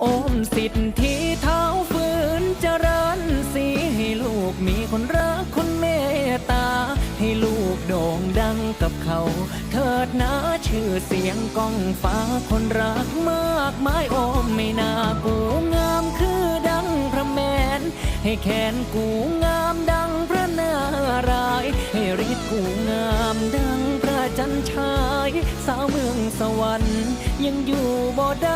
โอมสิทธิเท้าฝืนเจริญสีให้ลูกมีคนรักคนเมตตา ให้ลูกโด่งดังกับเขา เถิดนะชื่อเสียงก้องฟ้าคนรักมากมายโอมไม่น่ากูงามคือดังพระแมน ให้แขนกูงามดังพระนารายให้ฤทธิ์กูงามดังพระจันทราย สาวเมืองสวรรค์ยังอยู่บ่ได